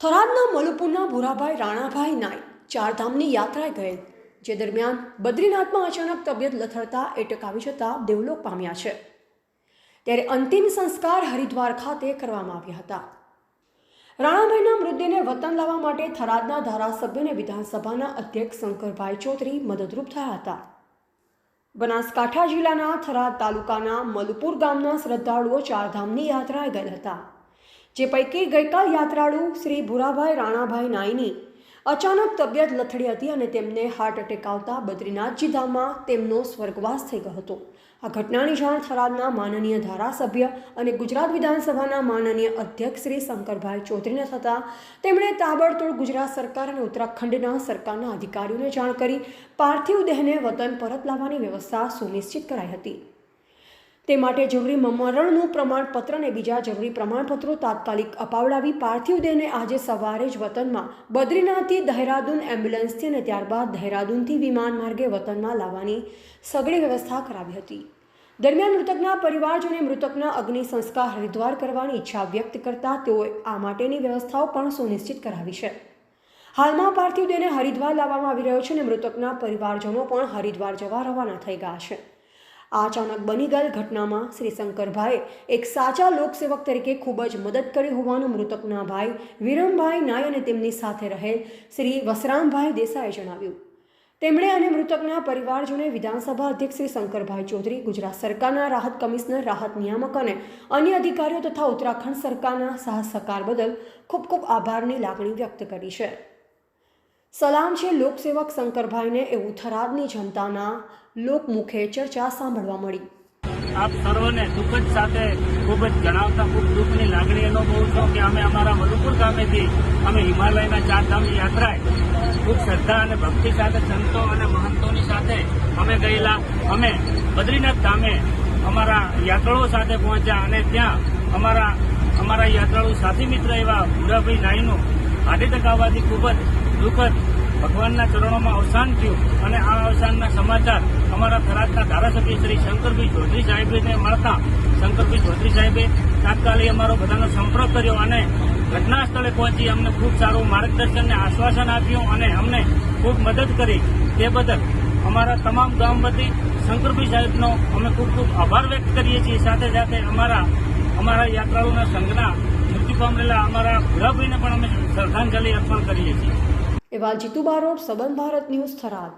થરાદના મલુપુરના ભૂરાભાઈ રાણાભાઈ નાઈ ચારધામની યાત્રાએ ગયેલ, જે દરમિયાન બદ્રીનાથમાં અચાનક તબિયત લથડતા એટક આવી જતા દેવલોક પામ્યા છે. ત્યારે અંતિમ સંસ્કાર હરિદ્વાર ખાતે કરવામાં આવ્યા હતા. રાણાભાઈના મૃતદેહને વતન લાવવા માટે થરાદના ધારાસભ્ય અને વિધાનસભાના અધ્યક્ષ શંકરભાઈ ચૌધરી મદદરૂપ થયા હતા. બનાસકાંઠા જિલ્લાના થરાદ તાલુકાના મલુપુર ગામના શ્રદ્ધાળુઓ ચારધામની યાત્રાએ ગયા હતા. જે પૈકી ગઈકાલ યાત્રાળુ શ્રી ભુરાભાઈ રાણાભાઈ નાઈની અચાનક તબિયત લથડી હતી અને તેમને હાર્ટ એટેક આવતા બદ્રીનાથજી ધામમાં તેમનો સ્વર્ગવાસ થઈ ગયો હતો. આ ઘટનાની જાણ થરાદના માનનીય ધારાસભ્ય અને ગુજરાત વિધાનસભાના માનનીય અધ્યક્ષ શ્રી શંકરભાઈ ચૌધરીને થતાં તેમણે તાબડતોડ ગુજરાત સરકાર અને ઉત્તરાખંડના સરકારના અધિકારીઓને જાણ કરી પાર્થિવ દેહને વતન પરત લાવવાની વ્યવસ્થા સુનિશ્ચિત કરાઈ હતી. તે માટે જરૂરી મરણનું પ્રમાણપત્ર અને બીજા જરૂરી પ્રમાણપત્રો તાત્કાલિક અપાવડાવી પાર્થિવ દેહને આજે સવારે જ વતનમાં બદ્રીનાથથી દહેરાદૂન એમ્બ્યુલન્સથી અને ત્યારબાદ દહેરાદૂનથી વિમાન માર્ગે વતનમાં લાવવાની સઘળી વ્યવસ્થા કરાવી હતી. દરમિયાન મૃતકના પરિવારજોને મૃતકના અગ્નિ સંસ્કાર હરિદ્વાર કરવાની ઈચ્છા વ્યક્ત કરતા તેઓએ આ માટેની વ્યવસ્થાઓ પણ સુનિશ્ચિત કરાવી છે. હાલમાં પાર્થિવ દેહને હરિદ્વાર લાવવામાં આવી રહ્યો છે અને મૃતકના પરિવારજનો પણ હરિદ્વાર જવા રવાના થઈ ગયા છે. આ અચાનક બની ગયેલ ઘટનામાં શ્રી શંકરભાઈએ એક સાચા લોકસેવક તરીકે ખૂબ જ મદદ કરી હોવાનું મૃતકના ભાઈ વિરમભાઈ નાય અને તેમની સાથે રહેલ શ્રી વસરામભાઈ દેસાઈએ જણાવ્યું. તેમણે અને મૃતકના પરિવારજોને વિધાનસભા અધ્યક્ષ શ્રી શંકરભાઈ ચૌધરી, ગુજરાત સરકારના રાહત કમિશનર, રાહત નિયામક અને અન્ય અધિકારીઓ તથા ઉત્તરાખંડ સરકારના સાહસ સહકાર બદલ ખૂબ ખૂબ આભારની લાગણી વ્યક્ત કરી છે. સલામ છે લોકસેવક શંકરભાઈને એવું થરાદની જનતાના લોકમુખે ચર્ચા સાંભળવા મળી. આપ સર્વને દુઃખદ સાથે ખૂબ જ જણાવતા, ખૂબ દુઃખની લાગણી અનુભવું છું કે અમે અમારા મધુપુર ગામેથી અમે હિમાલયના ચારધામની યાત્રાએ ખૂબ શ્રદ્ધા અને ભક્તિ સાથે, સંતો અને મહંતોની સાથે અમે ગયેલા. અમે બદ્રીનાથ ધામે અમારા યાત્રાળુઓ સાથે પહોંચ્યા અને ત્યાં અમારા અમારા યાત્રાળુ સાથી મિત્ર એવા ભૂરાભાઈ નાઈનું હાર્ટ ટકાવવાથી ખૂબ જ દુઃખદ ભગવાનના ચરણોમાં અવસાન થયું અને આ અવસાનના સમાચાર અમારા થરાદના ધારાસભ્ય શ્રી શંકરભાઈ ચૌધરી સાહેબને મળતા શંકરભાઈ ચૌધરી સાહેબે તાત્કાલિક અમારો બધાનો સંપર્ક કર્યો અને ઘટના સ્થળે પહોંચી અમને ખૂબ સારું માર્ગદર્શન અને આશ્વાસન આપ્યું અને અમને ખૂબ મદદ કરી. તે બદલ અમારા તમામ ગામ વતી શંકરભાઈ સાહેબનો અમે ખૂબ ખૂબ આભાર વ્યક્ત કરીએ છીએ. સાથે સાથે અમારા અમારા યાત્રાળુના સંઘના મૃત્યુ પામેલા અમારા ગૃહભાઈને પણ અમે શ્રદ્ધાંજલિ અર્પણ કરીએ છીએ. એવા જીતુ બારોટ સબંધ ભારત ન્યૂઝ થરાદ.